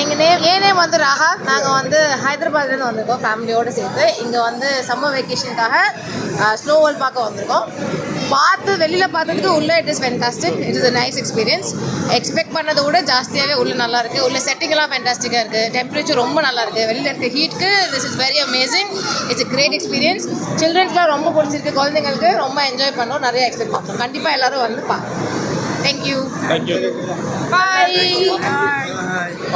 எங்கள் நேம் என் நேம் வந்து ராகா நாங்கள் வந்து ஹைதராபாத்லேருந்து வந்திருக்கோம் ஃபேமிலியோடு சேர்த்து. இங்கே வந்து சம்மர் வெக்கேஷனுக்காக ஸ்னோ வேர்ல்ட் பார்க்க வந்திருக்கோம். பார்த்து வெளியில் பார்த்ததுக்கு உள்ளே it is fantastic it is a nice experience expect பண்ணதை விட ஜாஸ்தியாகவே உள்ளே நல்லா இருக்குது உள்ள செட்டிங்லாம் ஃபென்டாஸ்டிக்காக இருக்குது டெம்பரேச்சர் ரொம்ப நல்லா இருக்குது வெளியில் இருக்க ஹீட்க்கு this is very amazing it's a great experience சில்ட்ரன்ஸ்லாம் ரொம்ப பிடிச்சிருக்கு. குழந்தைங்களுக்கு ரொம்ப என்ஜாய் பண்ணோம். நிறைய எக்ஸ்பெக்ட் பண்ணுறோம் கண்டிப்பாக எல்லாரும் வந்து பாருங்க தேங்க்யூ தேங்க்யூ பாய்